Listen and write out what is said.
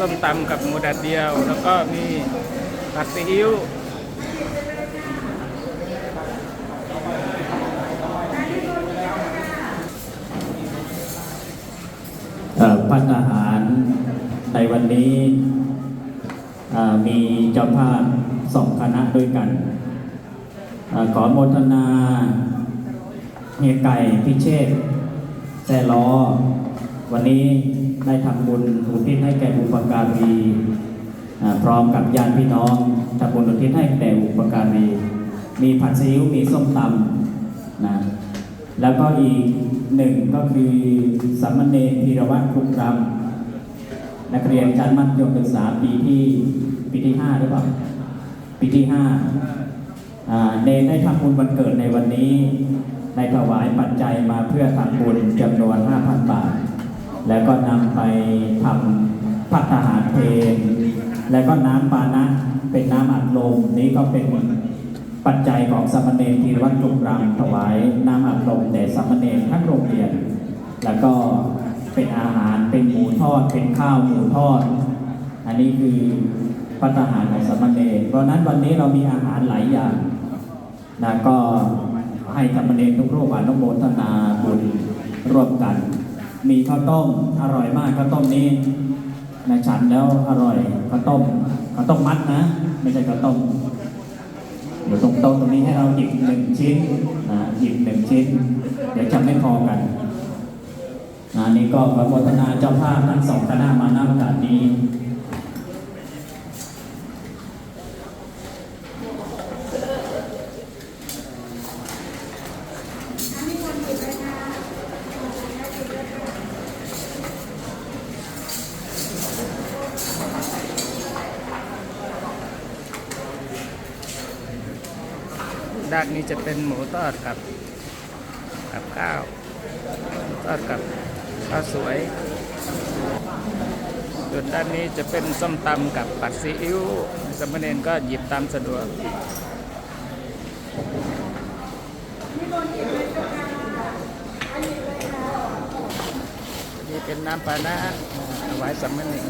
ต้มตำกับหมูแดดเดียว แล้วก็มีผัดซีอิ๊วพัฒอาหารในวันนี้มีเจ้าภาพสองคณะด้วยกันอขอโมทนาเฮียไก่พิเชษแซ่ล้อ วันนี้ได้ทำบุญอุทิศให้แก่บุปการีพร้อมกับญาติพี่น้องทำบุญอุทิศให้แก่บุปการีมีผัดซีอิ๊วมีส้มตำนะแล้วก็อีกหนึ่งก็คือสามเณรธีรวัตรคุกรำนักเรียนชั้นมัธยมศึกษาปีที่ปีที่ห้าหรือเปล่าปีที่ห้าอ่าเนรได้ทำบุญวันเกิดในวันนี้ได้ถวายปัจจัยมาเพื่อทำบุญจำนวน 5,000 บาท แล้วก็นำไปทำพัฒหารเพลแล้วก็น้ำปานะเป็นน้ำอัดลมนี้ก็เป็นปัจจัยของสามเณรธีรวัตรจุกรำถวายน้ำอัดลมแด่สามเณรทั้งโรงเรียน แล้วก็เป็นอาหารเป็นหมูทอด เป็นข้าวหมูทอด อันนี้คือปัตหารของสามเณรเพราะนั้นวันนี้เรามีอาหารหลายอย่างนะก็ให้สามเณรทุกรูปอนุโมทนาบุญร่วมกัน มีข้าวต้มอร่อยมากข้าวต้มนี้นะฉันแล้วอร่อยข้าวต้มข้าวต้มมัดนะ ไม่ใช่ข้าวต้มเดี๋ยวตรงโต๊ะตรงนี้ให้เราหยิบหนึ่งชิ้นนะหยิบหนึ่งชิ้น เดี๋ยวจำไม่พอกันนะนี่ก็ขอโมทนาเจ้าภาพทั้งสองคณะมาณโอกาสนี้ ด้านนี้จะเป็นหมูทอดกับกับข้าวหมูทอดกับข้าวสวยส่วนด้านนี้จะเป็นส้มตำกับผัดซีอิ๊วสามเณรก็หยิบตามสะดวกนี่เป็นน้ำปานะถวายสามเณร